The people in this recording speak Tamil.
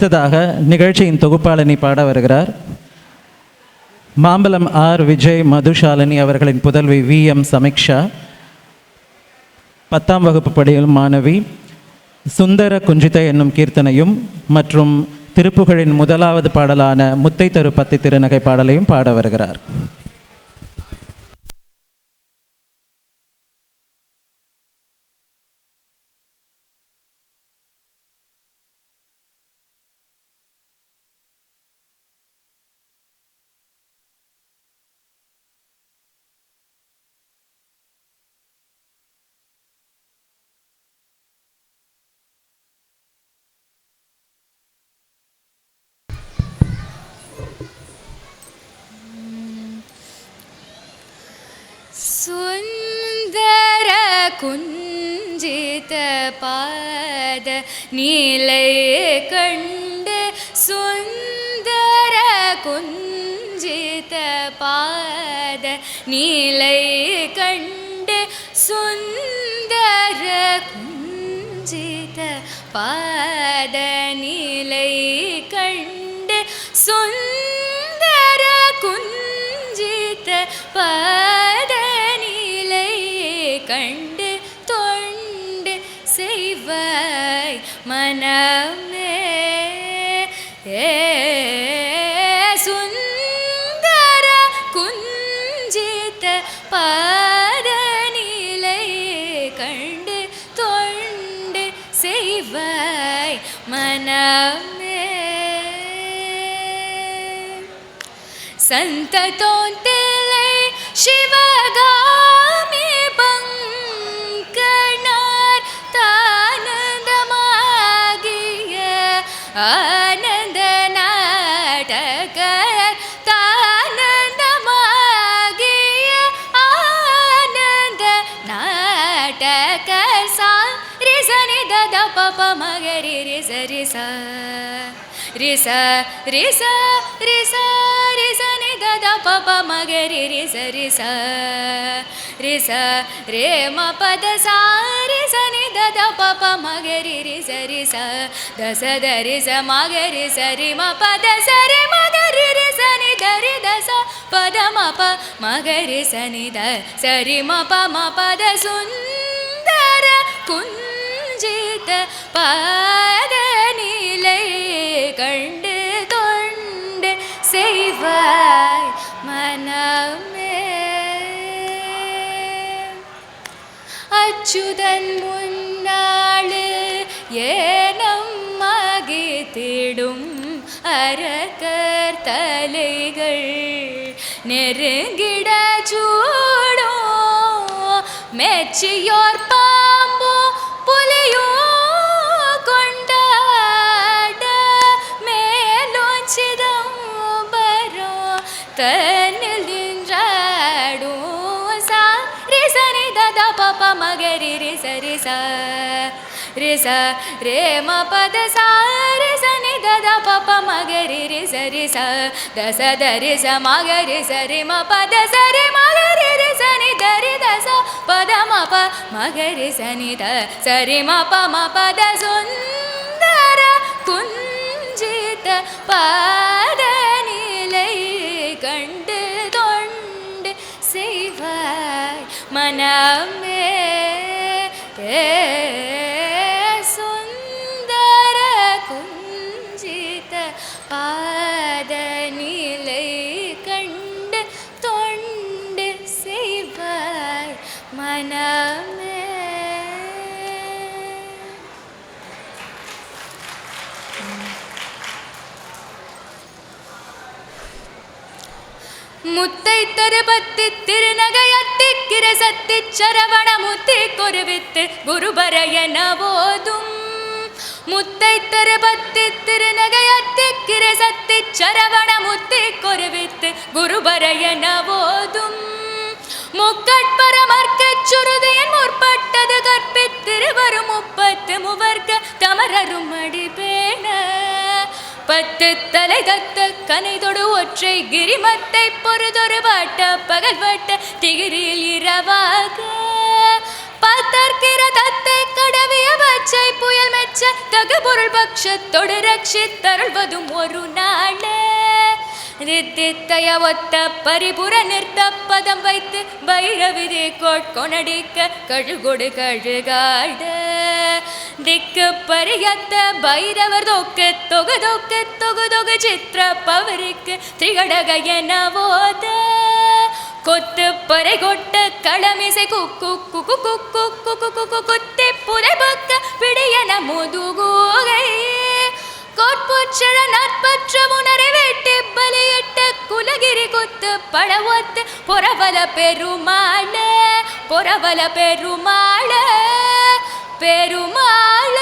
அடுத்ததாக நிகழ்ச்சியின் தொகுப்பாளனி பாட வருகிறார். மாம்பலம் ஆர் விஜய் மதுஷாலினி அவர்களின் புதல்வி வி எம் சமிக்ஷா. பத்தாம் வகுப்பு படியும் மாணவி. சுந்தர குஞ்சித என்னும் கீர்த்தனையும் மற்றும் திருப்புகழின் முதலாவது பாடலான முத்தை தரு பத்தி திருநகை பாடலையும் பாட வருகிறார் சுந்தர குஞ்சித பாத நீலை கண்டு சுந்தர குஞ்சித பாத நீலை கண்டு சுந்தர குஞ்சித பாத நீலை கண்டு சுந்தர குஞ்சித பாத செய்வாய் மனமே ஏ சுந்தர குஞ்சித பாத நிலை கண்டு தொண்டு செய்வாய் மனமே சந்ததோந்திலை சிவகாமி ஆனந்த நாடகர் தானந்தமாகிய ஆனந்த நாடகர் சா ரிசனி தத பப மகரி ரிச ரிச ரிச ரிச ரிச ரிச நி தத பப மகரி ரிச ரிச ரிச ரே ம பத சா ரிச நி தத பப மகரி ரிச ரிச தச தரி ச மகரி சரி ம பத சரி மகரி ரிச நி தரி தச பத ம ப மகரி ச நி த சரி ம ப ம பத சுந்தர குஞ்சித பாத நிலை அச்சுதன் முன்னாளு ஏனம் மகித்திடும் அரக்கர் தலைகள் நெருங்கிட சூடோ மெச்சியோர் பாம்போ புலியோ கொண்டாட மேலும் சிதம்பரோ தத பப மகரி ரிச ரிச ரிச ரே ம பத சா ரிசனி தத பப மகரி ரிச ரிச தச தரி ச மகரி சரி ம பத சரி மகரி ரிச நி தரி தச பத ம ப மகரி சனி த சரி ம ப ம பத சுந்தர குஞ்சித பாத நிலை கண்டு தொண்டு செய்வாய் மனமே பாத நிலை கண்டு தொண்டு செய்வாய் மனமே. முத்தை தருபத்து திருநகையத்திக்கிற சத்தி சரவண முத்தி கொருவித்து குருபரையன போதும் முத்தை தருபத்தி திருநகையத்தி சத்தி சரவண முத்தி கொருவித்து குருபரையன போதும் முக்கட்பரமர்க்கச் சுருதியின் முற்பட்டது கற்பித்திருவரும் முப்பத்து முவர்க்க தமரரும் அடிபேண பத்து தலை தத்த கனைதொடு ஒற்றை கிரிமத்தை பொறுதொரு வாட்ட பகல் வட்ட திகிரில் இரவாக. மெச்ச தகு பொருள் பக்ஷத்தொடு ரட்சித்தருள்வதும் ஒரு நாளே ரித்தித்தைய ஒத்த பரிபுர நிறுத்த பதம் வைத்து பைரவிதி கோட்கொணடிக்க கழுகொடு கழுகாடு திக்கு பரியத்த பைரவர் தோக்கு தொகு தொக்கு தொகு தொகு சித்திர பவருக்கு திகடக என கொத்து பறை கொட்ட களமிசை குக்கு குக்கு குக்கு குக்கு குக்கு குத்தி புதை பக்க முதுகோகை கோட்புச்சழ நட்பற்ற உணரை வெட்டி பலியிட்ட குலகிரி குத்து பழவத்து பொறவல பெருமாள பொறவல பெருமாள பெருமாள.